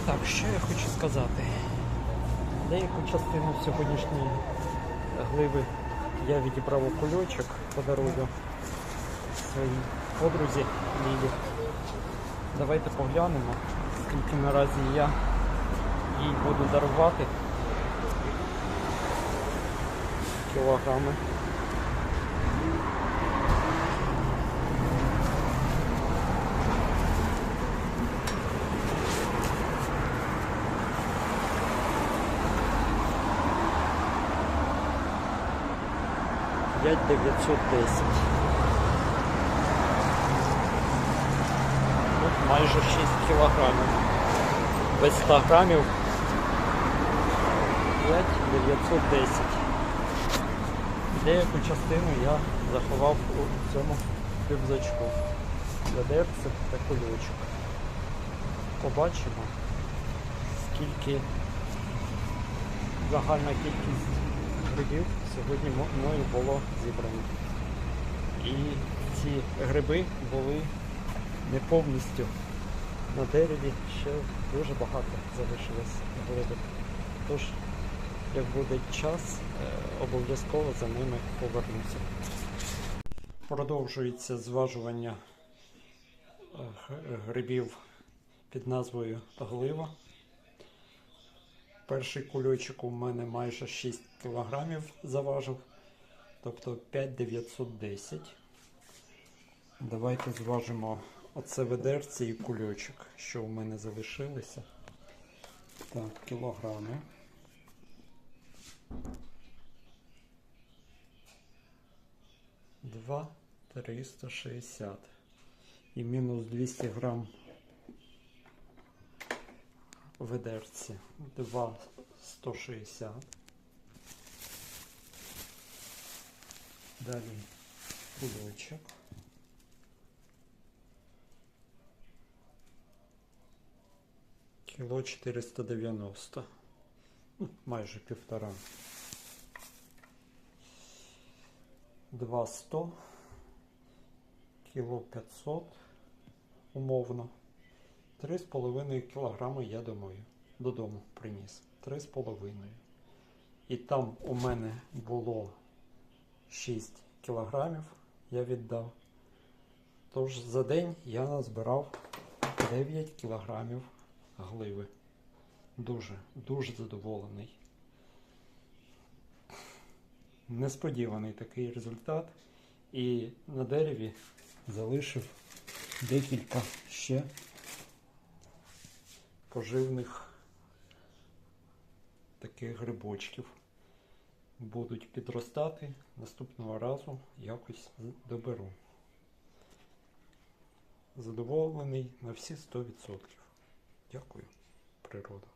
І так, що я хочу сказати. Деяку частину сьогоднішньої гливи я відібрав у кульочок по дорозі своїй подрузі Лілі. Давайте поглянемо, скільки наразі я їй буду дарувати кілограми. П'ять дев'ятсот десять. Тут майже 6 кілограмів. Без 100 грамів 5 910. Деяку частину я заховав у цьому рюкзачку. Ведерце та кульочок. Побачимо, скільки загальна кількість грибів сьогодні мною було зібрано. І ці гриби були не повністю на дереві, ще дуже багато залишилось глибок. Тож, як буде час, е, обов'язково за ними повернуся. Продовжується зважування е, грибів під назвою глива. Перший кульочок у мене майже 6 кілограмів заважив, тобто 5910. Давайте зважимо оце ведерце і кульочок, що у мене залишилися. Так, кілограми. Два 360 і мінус 200 грам ведерці 2 160. Далі кульочок. Кіло 490. Ну, майже півтора. 2 100. Кіло 500. Умовно. Три з половиною кілограми, я думаю, додому приніс. Три з половиною. І там у мене було 6 кілограмів, я віддав. Тож за день я назбирав 9 кілограмів гливи. Дуже, дуже задоволений. Несподіваний такий результат. І на дереві залишив декілька ще поживних таких грибочків. Будуть підростати. Наступного разу якось доберу. Задоволений на всі 100%. Дякую, природа.